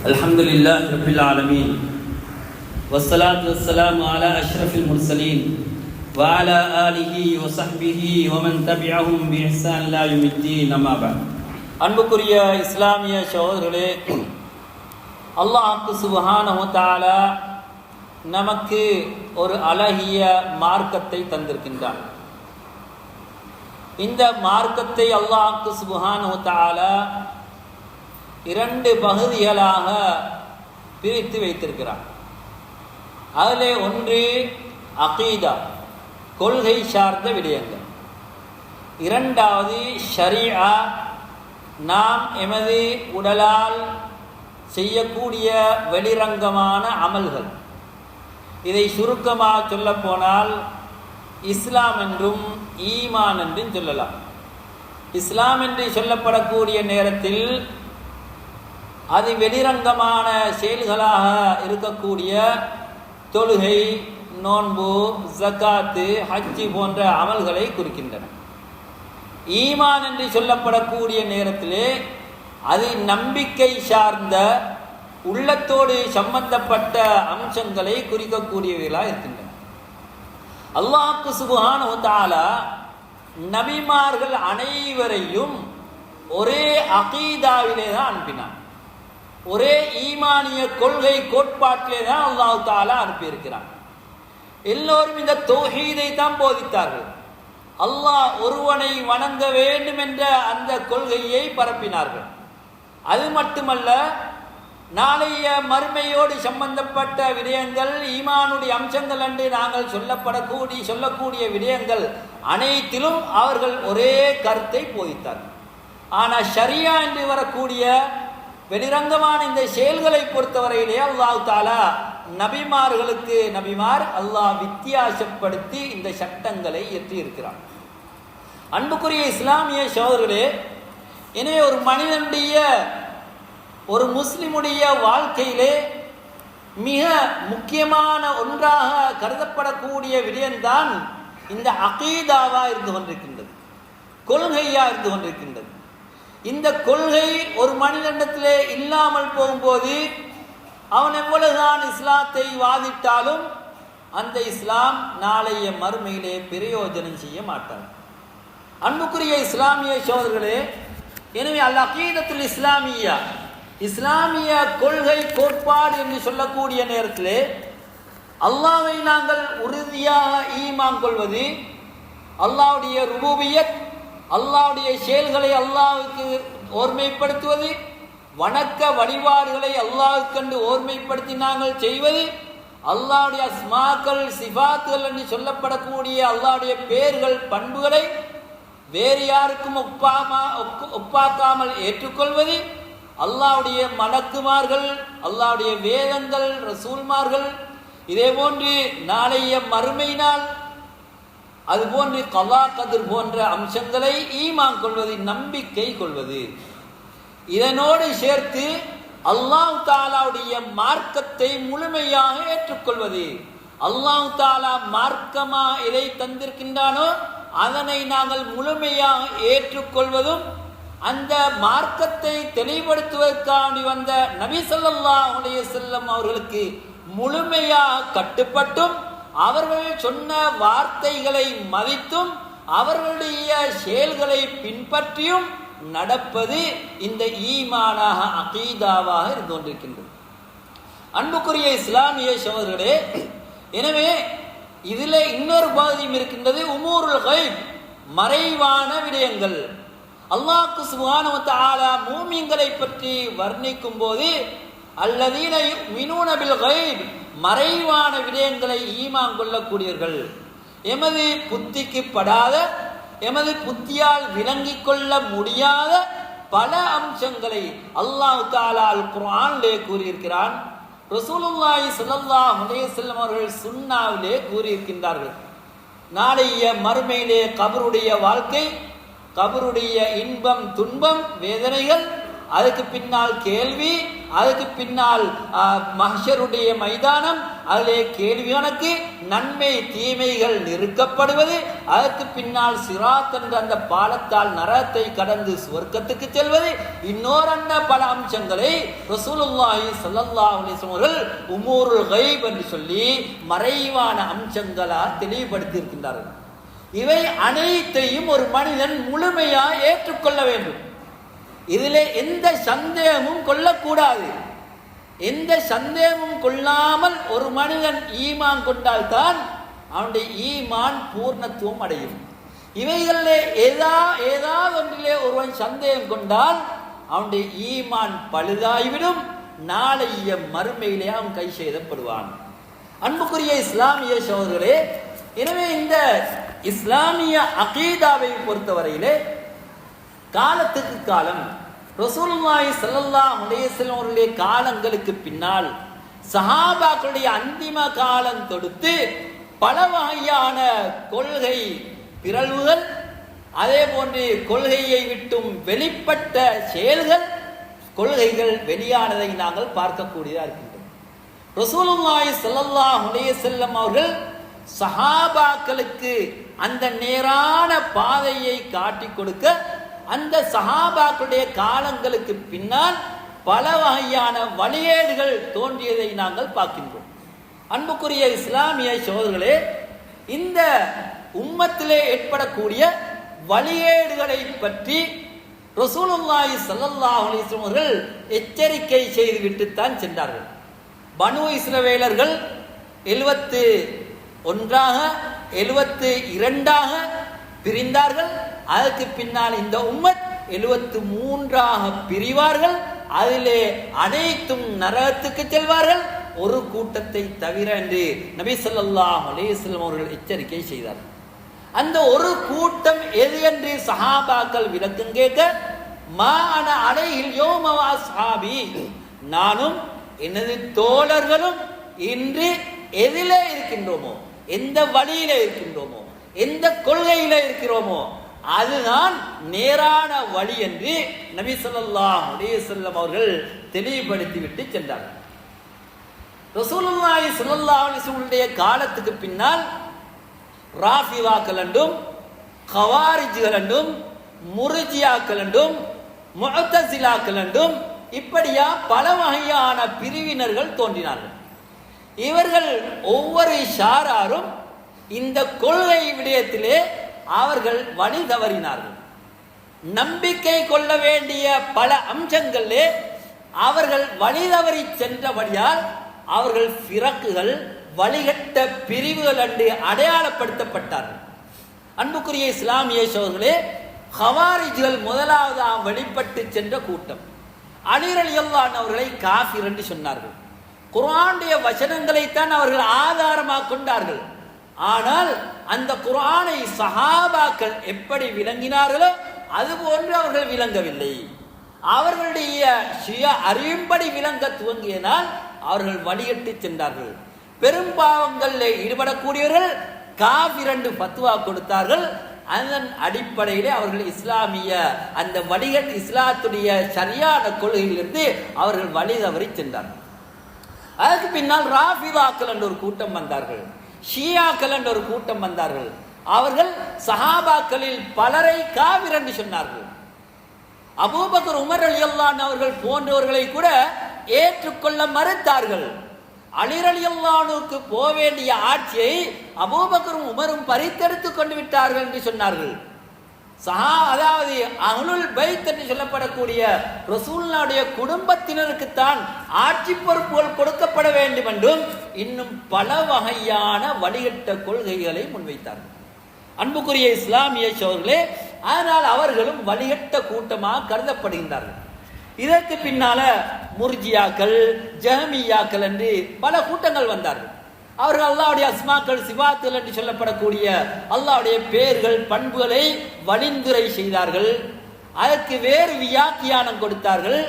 الحمد لله رب العالمين والصلاة والسلام على أشرف المرسلين وعلى آله وصحبه ومن تبعهم بإحسان لا يوم الدين أما بعد அன்புக்குரிய இஸ்லாமிய சகோதரர்களே அல்லாஹ்க்கு சுபஹானஹு தஆலா நமக்கு ஒரு அழகிய மார்க்கத்தை தந்திருக்கின்றான் இந்த மார்க்கத்தை அல்லாஹ்க்கு சுபஹானஹு தஆலா இரண்டு பகுதிகளாக பிரித்து வைத்திருக்கிறார் அதிலே ஒன்று அகீதா கொள்கை சார்ந்த விடயங்கள். இரண்டாவது ஷரியா நாம் எமது உடலால் செய்யக்கூடிய வெளிரங்கமான அமல்கள். இதை சுருக்கமாக சொல்லப்போனால் இஸ்லாம் என்றும் ஈமான் என்றும் சொல்லலாம். இஸ்லாம் என்று சொல்லப்படக்கூடிய நேரத்தில் அது வெளிரங்கமான செயல்களாக இருக்கக்கூடிய தொழுகை நோன்பு ஜக்காத்து ஹஜ்ஜி போன்ற அமல்களை குறிக்கின்றன. ஈமான் என்று சொல்லப்படக்கூடிய நேரத்திலே அது நம்பிக்கை சார்ந்த உள்ளத்தோடு சம்பந்தப்பட்ட அம்சங்களை குறிக்கக்கூடியவைகளாக இருக்கின்றன. அல்லாஹ்க்கு சுபஹான தாலா நபிமார்கள் அனைவரையும் ஒரே அகீதாவிலே தான் அனுப்பினான். ஒரே ஈமானிய கொள்கை கோட்பாட்டிலே தான் அல்லாஹு தாலா அனுப்பியிருக்கிறான். எல்லோரும் இந்த தொகையை தான் போதித்தார்கள். அல்லாஹ் ஒருவனை வணங்க வேண்டும் என்ற அந்த கொள்கையை பரப்பினார்கள். அது மட்டுமல்ல நாளைய மறுமையோடு சம்பந்தப்பட்ட விடயங்கள் ஈமானுடைய அம்சங்கள் என்று நாங்கள் சொல்லப்படக்கூடிய சொல்லக்கூடிய விடயங்கள் அனைத்திலும் அவர்கள் ஒரே கருத்தை போதித்தார்கள். ஆனால் ஷரியா என்று வரக்கூடிய வெளிரங்கமான இந்த செயல்களை பொறுத்தவரையிலே அல்லாஹ் தாலா நபிமார்களுக்கு நபிமார் அல்லாஹ் வித்தியாசப்படுத்தி இந்த சட்டங்களை இயற்றி இருக்கிறார் அன்புக்குரிய இஸ்லாமிய சோதர்களே எனவே ஒரு மனிதனுடைய ஒரு முஸ்லிமுடைய வாழ்க்கையிலே மிக முக்கியமான ஒன்றாக கருதப்படக்கூடிய விடயம்தான் இந்த அகீதாவா இருந்து கொண்டிருக்கின்றது கொள்கையா இருந்து கொண்டிருக்கின்றது. இந்த கொள்கை ஒரு மனிதனிடத்திலே இல்லாமல் போகும்போது அவன் எவ்வளவுதான் இஸ்லாத்தை வாதிட்டாலும் அந்த இஸ்லாம் நாளைய மறுமையிலே பிரயோஜனம் செய்ய மாட்டார் அன்புக்குரிய இஸ்லாமிய சோதர்களே எனவே அல்ல அகீதத்தில் இஸ்லாமியா இஸ்லாமிய கொள்கை கோட்பாடு என்று சொல்லக்கூடிய நேரத்தில் அல்லாவை நாங்கள் உறுதியாக ஈமான் கொள்வது அல்லாவுடைய ருபூபியத் அல்லாவுடைய செயல்களை அல்லாவுக்கு ஓர்மைப்படுத்துவது வணக்க வழிபாடுகளை அல்லாவுக்கென்று ஓர்மைப்படுத்தி நாங்கள் செய்வது அல்லாவுடைய ஸ்மாக்கள் சிபாத்துகள் என்று சொல்லப்படக்கூடிய அல்லாவுடைய பேர்கள் பண்புகளை வேறு யாருக்கும் ஒப்பாமா ஒப்பாக்காமல் ஏற்றுக்கொள்வது அல்லாவுடைய மலக்குமார்கள் அல்லாவுடைய வேதங்கள் ரசூல்மார்கள் இதே போன்று நாளைய மறுமையினால் அதுபோன்று கலா கதிர் போன்ற அம்சங்களை ஈமான் கொள்வது நம்பிக்கை கொள்வது. இதனோடு சேர்த்து அல்லாஹ் தாலாவுடைய மார்க்கத்தை முழுமையாக ஏற்றுக்கொள்வது. அல்லாஹ் தாலா மார்க்கமா எதை தந்திருக்கின்றானோ அதனை நாங்கள் முழுமையாக ஏற்றுக்கொள்வதும் அந்த மார்க்கத்தை தெளிவுபடுத்துவதற்காண்டி வந்த நபி சொல்லாஹுடைய செல்லம் அவர்களுக்கு முழுமையாக கட்டுப்பட்டும் அவர்கள் சொன்ன வார்த்தைகளை மதித்தும் அவர்களுடைய செயல்களை பின்பற்றியும் நடப்பது இந்த ஈமானாக அகீதாவாக இருந்து கொண்டிருக்கின்றது அன்புக்குரிய இஸ்லாமிய சோதர்களே எனவே இதில் இன்னொரு பகுதியும் இருக்கின்றது உமூருல் கைப் மறைவான விடயங்கள். அல்லாஹ் சுபானுவத்த ஆலா மூமியங்களை பற்றி வர்ணிக்கும் போது அல்லதீன மினூனபில் கைப் மறைவான விடயங்களை ஈமான் கொள்ளக்கூடியவர்கள். எமது புத்திக்கு படாத எமது புத்தியால் விளங்கிக் கொள்ள முடியாத பல அம்சங்களை அல்லாஹ் தாலா குரானிலே கூறியிருக்கிறான். ரசூலுல்லாஹி ஸல்லல்லாஹு அலைஹி வஸல்லம் அவர்கள் சுன்னாவிலே கூறியிருக்கின்றார்கள். நாளைய மறுமையிலே கபருடைய வாழ்க்கை கபருடைய இன்பம் துன்பம் வேதனைகள் அதுக்கு பின்னால் கேள்வி அதுக்கு பின்னால் ஆஹ், மைதானம் அதிலே கேள்வி கணக்கு நன்மை தீமைகள் நிறுக்கப்படுவது அதற்கு பின்னால் சிராத் என்ற அந்த பாலத்தால் நரகத்தை கடந்து சுவர்க்கத்துக்கு செல்வது இன்னொரு அந்த பல அம்சங்களை ரசூலுல்லாஹி ஸல்லல்லாஹு அலைஹி வஸல்லம் அவர்கள் உமூருல் கைப் என்று சொல்லி மறைவான அம்சங்களால் தெளிவுபடுத்தி இருக்கின்றார்கள் இவை அனைத்தையும் ஒரு மனிதன் முழுமையாக ஏற்றுக்கொள்ள வேண்டும். இதில் எந்த சந்தேகமும் கொள்ளக்கூடாது. எந்த சந்தேகமும் கொள்ளாமல் ஒரு மனிதன் ஈமான் கொண்டால்தான் அவனுடைய ஈமான் பூர்ணத்துவம் அடையும். இவைகளில் ஏதா ஏதாவது ஒன்றிலே ஒருவன் சந்தேகம் கொண்டால் அவனுடைய ஈமான் பழுதாகிவிடும் நாளைய மறுமையிலே அவன் கை செய்தப்படுவான் அன்புக்குரிய இஸ்லாமிய சோதர்களே எனவே இந்த இஸ்லாமிய அகீதாவை பொறுத்தவரையிலே காலத்துக்கு காலம் ரசூலுல்லாஹி ஸல்லல்லாஹு அலைஹி வஸல்லம் அவர்களுடைய காலங்களுக்கு பின்னால் சஹாபாக்களுடைய அந்திம காலம் தொடுத்து பல வகையான கொள்கை பிறழ்வுகள் அதே போன்று கொள்கையை விட்டும் வெளிப்பட்ட செயல்கள் கொள்கைகள் வெளியானதை நாங்கள் பார்க்கக்கூடியதாக இருக்கின்றோம். ரசூலுல்லாஹி ஸல்லல்லாஹு அலைஹி வஸல்லம் அவர்கள் சஹாபாக்களுக்கு அந்த நேரான பாதையை காட்டி கொடுக்க அந்த சஹாபாக்களுடைய காலங்களுக்கு பின்னால் பல வகையான வழியேடுகள் தோன்றியதை நாங்கள் பார்க்கின்றோம். அன்புக்குரிய இஸ்லாமிய சோதர்களே இந்த உம்மத்திலே ஏற்படக்கூடிய வழியேடுகளை பற்றி ரசூலுல்லாஹி சல்லல்லாஹு அலைஹி அவர்கள் எச்சரிக்கை செய்துவிட்டுத்தான் சென்றார்கள். பனு இஸ்ரவேலர்கள் எழுபத்து ஒன்றாக எழுபத்து இரண்டாக பிரிந்தார்கள். அதற்கு பின்னால் இந்த உம்மத் எழுபத்து மூன்றாக பிரிவார்கள். அதிலே அனைத்தும் நரகத்துக்கு செல்வார்கள். ஒரு கூட்டத்தை தவிர என்று நபி சொல்லாஹ் அலேஸ்லம் அவர்கள் எச்சரிக்கை செய்தார்கள். அந்த ஒரு கூட்டம் எது என்று சஹாபாக்கள் விளக்கம் கேட்க மா அன அலையில் யோமவா சாபி நானும் எனது தோழர்களும் இன்று எதிலே இருக்கின்றோமோ? எந்த வழியில இருக்கின்றோமோ? எந்த கொள்கையில இருக்கிறோமோ? அதுதான் நேரான வழி என்று நபி ஸல்லல்லாஹு அலைஹி அவர்கள் தெளிவுபடுத்திவிட்டு சென்றார்கள் ரசூலுல்லாஹி ஸல்லல்லாஹு அலைஹி காலத்துக்கு பின்னால் ராஃபிவாக்கள் என்றும் கவாரிஜுகள் என்றும் முருஜியாக்கள் என்றும் முஅத்தசிலாக்கள் என்றும் இப்படியா பல வகையான பிரிவினர்கள் தோன்றினார்கள். இவர்கள் ஒவ்வொரு ஷாராரும் இந்த கொள்கை விடயத்திலே அவர்கள் வழி தவறினார்கள். நம்பிக்கை கொள்ள வேண்டிய பல அம்சங்களிலே அவர்கள் வழி தவறி சென்றபடியால் அவர்கள் பிறக்குகள் வழிகட்ட பிரிவுகள் என்று அடையாளப்படுத்தப்பட்டார்கள். அன்புக்குரிய இஸ்லாமிய சோர்களே ஹவாரிஜ்கள் முதலாவதாக வெளிப்பட்டு சென்ற கூட்டம். அலிர் அவர்களை காஃபிர் என்று சொன்னார்கள். குரானுடைய வசனங்களைத்தான் அவர்கள் ஆதாரமாக கொண்டார்கள். ஆனால் அந்த குரானை சஹாபாக்கள் எப்படி விளங்கினார்களோ அதுபோன்று அவர்கள் விளங்கவில்லை. அவர்களுடைய சுய அறியும்படி விளங்க துவங்கியனால் அவர்கள் வழிகட்டு சென்றார்கள். பெரும்பாவங்களில் ஈடுபடக்கூடியவர்கள் காவிரண்டு பத்துவா கொடுத்தார்கள். அதன் அடிப்படையிலே அவர்கள் இஸ்லாமிய அந்த வழிகட் இஸ்லாத்துடைய சரியான கொள்கையிலிருந்து அவர்கள் வழி தவறி சென்றார்கள். அதுக்கு பின்னால் ராபிதாக்கள் என்ற ஒரு கூட்டம் வந்தார்கள். ஷியாக்கள் என்ற ஒரு கூட்டம் வந்தார்கள். அவர்கள் சஹாபாக்களில் பலரை காவிர் என்று சொன்னார்கள். அபூபக்கர் உமர் அலி அவர்கள் போன்றவர்களை கூட ஏற்றுக்கொள்ள மறுத்தார்கள். அலிர் அலி அல்லானுக்கு போக வேண்டிய ஆட்சியை அபூபக்கரும் உமரும் பறித்தெடுத்து கொண்டு விட்டார்கள் என்று சொன்னார்கள். சஹா அதாவது அகலுல் பைத் என்று சொல்லப்படக்கூடிய ரசூல்லாவுடைய குடும்பத்தினருக்குத்தான் ஆட்சி பொறுப்புகள் கொடுக்கப்பட வேண்டும் என்றும் இன்னும் பல வகையான வழிகட்ட கொள்கைகளை முன்வைத்தார்கள். அன்புக்குரிய இஸ்லாமிய சோர்களே ஆனால் அவர்களும் வழிகட்ட கூட்டமாக கருதப்படுகின்றார்கள். இதற்கு பின்னால முர்ஜியாக்கள் ஜஹமியாக்கள் என்று பல கூட்டங்கள் வந்தார்கள். அவர்கள் அல்லாவுடைய அஸ்மாக்கள் சிவாக்கள் என்று சொல்லப்படக்கூடிய அல்லாவுடைய பெயர்கள் பண்புகளை வழிந்துரை செய்தார்கள். அதற்கு வேறு வியாக்கியானம் கொடுத்தார்கள்.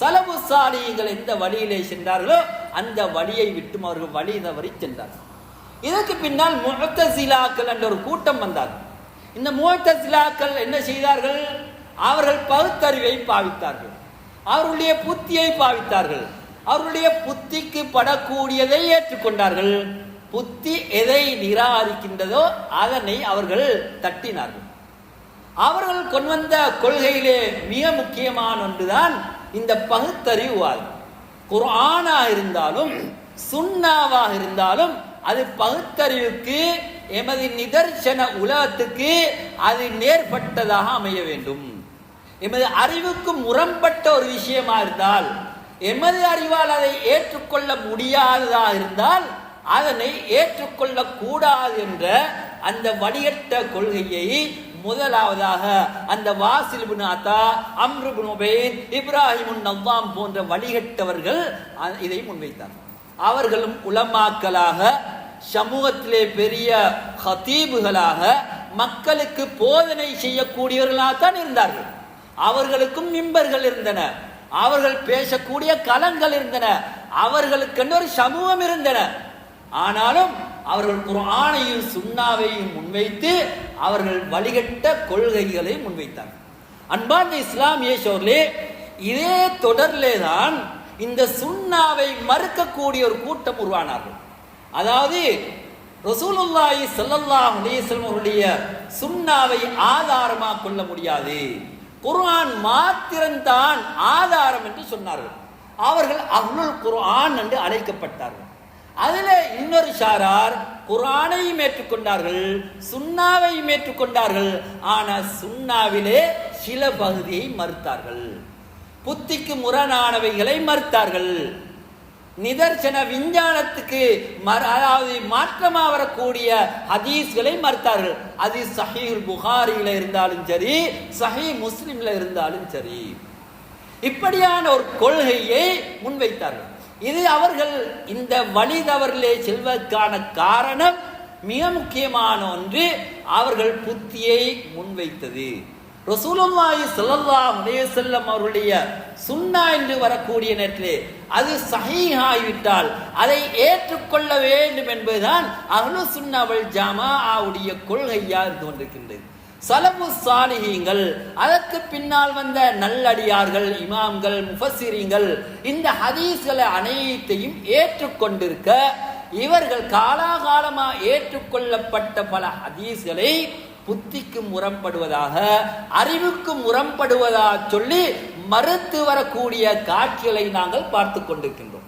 சலபு சாலியங்கள் எந்த வழியிலே சென்றார்களோ அந்த வழியை விட்டும் அவர்கள் வழி தவறி சென்றார்கள். இதற்கு பின்னால் முகத்தசிலாக்கள் என்ற ஒரு கூட்டம் வந்தார்கள். இந்த முகத்தசிலாக்கள் என்ன செய்தார்கள்? அவர்கள் பகுத்தறிவை பாவித்தார்கள். அவர்களுடைய புத்தியை பாவித்தார்கள். அவருடைய புத்திக்கு படக்கூடியதை ஏற்றுக்கொண்டார்கள். புத்தி எதை நிராகரிக்கின்றதோ அதனை அவர்கள் தட்டினார்கள். அவர்கள் கொண்டு வந்த கொள்கையிலே மிக முக்கியமான ஒன்றுதான் இந்த பகுத்தறிவுவாதம் குர்ஆனாக இருந்தாலும் சுண்ணாவாக இருந்தாலும் அது பகுத்தறிவுக்கு எமது நிதர்சன உலகத்துக்கு அது நேர்பட்டதாக அமைய வேண்டும். எமது அறிவுக்கு முரண்பட்ட ஒரு விஷயமா இருந்தால் எமது அறிவால் அதை ஏற்றுக்கொள்ள முடியாததா இருந்தால் அதனை ஏற்றுக்கொள்ள கூடாது என்ற அந்த வடிகட்ட கொள்கையை முதலாவதாக அந்த வாசில் பின் அம்ரு பின் உபைத் இப்ராஹிம் நவ்வாம் போன்ற வழிகட்டவர்கள் இதை முன்வைத்தார். அவர்களும் உலமாக்களாக சமூகத்திலே பெரிய ஹதீபுகளாக மக்களுக்கு போதனை செய்யக்கூடியவர்களாகத்தான் இருந்தார்கள். அவர்களுக்கும் மிம்பர்கள் இருந்தனர். அவர்கள் பேசக்கூடிய களங்கள் இருந்தன. அவர்களுக்கென்று ஒரு சமூகம் இருந்தன. ஆனாலும் அவர்கள் குரானையும் சுண்ணாவையும் முன்வைத்து அவர்கள் வழிகட்ட கொள்கைகளை முன்வைத்தார் அன்பார்ந்த இஸ்லாமிய சோர்லே இதே தொடர்லே தான் இந்த சுண்ணாவை மறுக்கக்கூடிய ஒரு கூட்டம் உருவானார்கள். அதாவது ரசூலுல்லாஹி சல்லல்லாஹு அலைஹி வஸல்லம் அவருடைய சுன்னாவை ஆதாரமாக கொள்ள முடியாது. குர்ஆன் மாத்திரம்தான் ஆதாரம் என்று சொன்னார்கள். அவர்கள் அஹ்லுல் குர்ஆன் என்று அழைக்கப்பட்டார்கள். அதில் இன்னொரு சாரார் குர்ஆனையும் ஏற்றுக்கொண்டார்கள் சுண்ணாவையும் ஏற்றுக்கொண்டார்கள். ஆனால் சுண்ணாவிலே சில பகுதியை மறுத்தார்கள். புத்திக்கு முரணானவைகளை மறுத்தார்கள். நிதர்சன விஞ்ஞானத்துக்கு மற- அதாவது மாற்றமாக வரக்கூடிய ஹதீஸ்களை மறுத்தார்கள். அது சஹீல் புகாரியில் இருந்தாலும் சரி சஹி முஸ்லிம்ல இருந்தாலும் சரி. இப்படியான ஒரு கொள்கையை முன்வைத்தார்கள். இது அவர்கள் இந்த வழி தவறிலே செல்வதற்கான காரணம் மிக முக்கியமான ஒன்று அவர்கள் புத்தியை முன்வைத்தது. ரசூலுல்லாஹி ஸல்லல்லாஹு அலைஹி வஸல்லம் அவருடைய சுன்னா என்று வரக்கூடிய நேரத்திலே அது சஹீஹாகிவிட்டால் அதை ஏற்றுக்கொள்ள வேண்டும் என்பதுதான் அகலு சுன்னா ஜாமா ஆவுடைய கொள்கையாக இருந்து கொண்டிருக்கின்றது. சலபு சாலிகங்கள் அதற்கு பின்னால் வந்த நல்லடியார்கள் இமாம்கள் முஃபசிரிங்கள் இந்த ஹதீஸ்களை அனைத்தையும் ஏற்றுக்கொண்டிருக்க இவர்கள் காலாகாலமாக ஏற்றுக்கொள்ளப்பட்ட பல ஹதீஸ்களை புத்திக்கு முரண்படுவதாக அறிவுக்கு முரண்படுவதாக சொல்லி மறுத்து வரக்கூடிய காட்சிகளை நாங்கள் பார்த்து கொண்டிருக்கின்றோம்.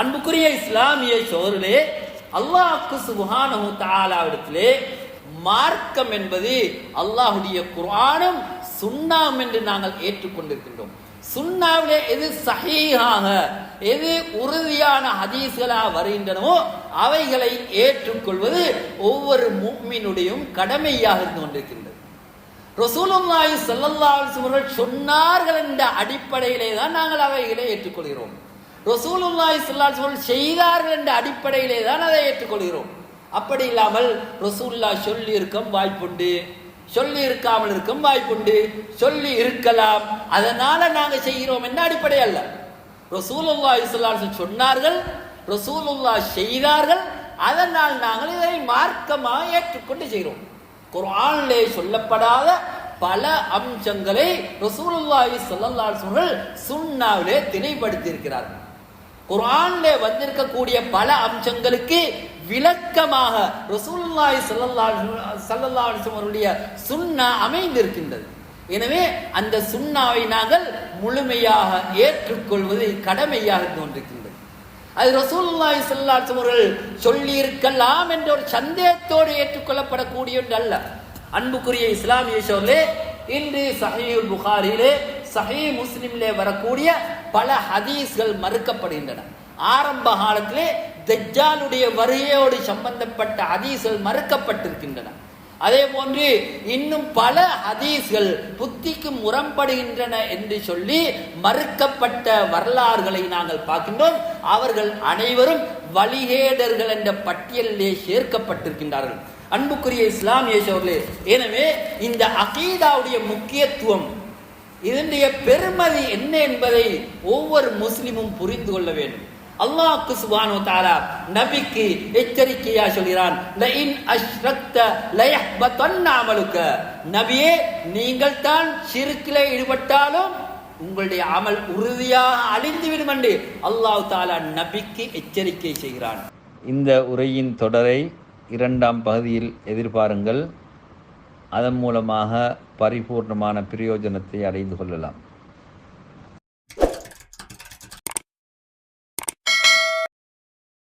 அன்புக்குரிய இஸ்லாமிய சோழர்களே அல்லாஹ்க்கு சுபஹானஹு தாலாவிடத்திலே மார்க்கம் என்பது அல்லாஹுடைய குரானும் சுண்ணாம் என்று நாங்கள் ஏற்றுக்கொண்டிருக்கின்றோம் சுண்ணாவிலே எது சஹீஹாக எது உறுதியான ஹதீஸ்களாக வருகின்றனவோ அவைகளை ஏற்றுக்கொள்வது ஒவ்வொரு முஃமினுடையும் கடமையாக இருந்து கொண்டிருக்கின்றது. ரசூலுல்லாஹி ஸல்லல்லாஹு அலைஹி சொன்னார்கள் என்ற அடிப்படையிலே தான் நாங்கள் அவைகளை ஏற்றுக்கொள்கிறோம். ரசூலுல்லாஹி ஸல்லல்லாஹு அலைஹி செய்தார்கள் என்ற அடிப்படையிலே தான் அதை ஏற்றுக்கொள்கிறோம். அப்படி இல்லாமல் ரசூல்லா சொல்லி இருக்கம் வாய்ப்புண்டு சொல்லி இருக்காமல் இருக்கும் வாய்ப்புண்டு சொல்லி இருக்கலாம் அதனால நாங்கள் செய்கிறோம் என்ன அடிப்படை அல்ல. ரசூலுல்லாஹி ஸல்லல்லாஹு அலைஹி சொன்னார்கள் ரசூலுல்லாஹ் செய்தார்கள் அதனால் நாங்கள் இதை மார்க்கமாக ஏற்றுக்கொண்டு செய்கிறோம். குரானிலே சொல்லப்படாத பல அம்சங்களை ரசூலுல்லாஹி ஸல்லல்லாஹு அலைஹி வஸல்லம் சுன்னாவிலே திணைப்படுத்தி இருக்கிறார்கள் குர்ஆனிலே வந்திருக்கக்கூடிய பல அம்சங்களுக்கு விளக்கமாக ரசூலுல்லாஹி ஸல்லல்லாஹு அலைஹி ஸல்லல்லாஹு அலைஹி வஸல்லம் அவருடைய சுன்னா அமைந்திருக்கின்றது. எனவே அந்த சுன்னாவை நாங்கள் முழுமையாக ஏற்றுக்கொள்வது கடமையாக தோன்றுகிறது. அது ரசூல்லாய் ஸல்லல்லாஹு அவர்கள் சொல்லியிருக்கலாம் என்ற ஒரு சந்தேகத்தோடு ஏற்றுக்கொள்ளப்படக்கூடிய ஒன்று அல்ல. அன்புக்குரிய இஸ்லாமிய சோர்லே இன்று சஹீல் புகாரிலே சஹீ முஸ்லிம்லே வரக்கூடிய பல ஹதீஸ்கள் மறுக்கப்படுகின்றன. ஆரம்ப காலத்திலே தஜ்ஜாலுடைய வருகையோடு சம்பந்தப்பட்ட ஹதீஸ்கள் மறுக்கப்பட்டிருக்கின்றன. அதே போன்று இன்னும் பல ஹதீஸ்கள் புத்திக்கு முரண்படுகின்றன என்று சொல்லி மறுக்கப்பட்ட வரலாறுகளை நாங்கள் பார்க்கின்றோம். அவர்கள் அனைவரும் வழிகேடர்கள் என்ற பட்டியலிலே சேர்க்கப்பட்டிருக்கின்றார்கள். அன்புக்குரிய இஸ்லாமிய சோழர்களே எனவே இந்த அகீதாவுடைய முக்கியத்துவம் இதனுடைய பெருமதி என்ன என்பதை ஒவ்வொரு முஸ்லிமும் புரிந்து கொள்ள வேண்டும். அல்லாஹ்க்கு சுபானு தாரா நபிக்கு எச்சரிக்கையா சொல்கிறான் லஇன் அஷ்ரத்த லயஹ்பதன்ன அமலுக்க. நபியே நீங்கள் தான் சிறுக்கிலே ஈடுபட்டாலும் உங்களுடைய அமல் உறுதியாக அழிந்துவிடும் என்று அல்லாஹ் தாலா நபிக்கு எச்சரிக்கை செய்கிறான். இந்த உரையின் தொடரை இரண்டாம் பகுதியில் எதிர்பாருங்கள். அதன் மூலமாக பரிபூர்ணமான பிரயோஜனத்தை அடைந்து கொள்ளலாம்.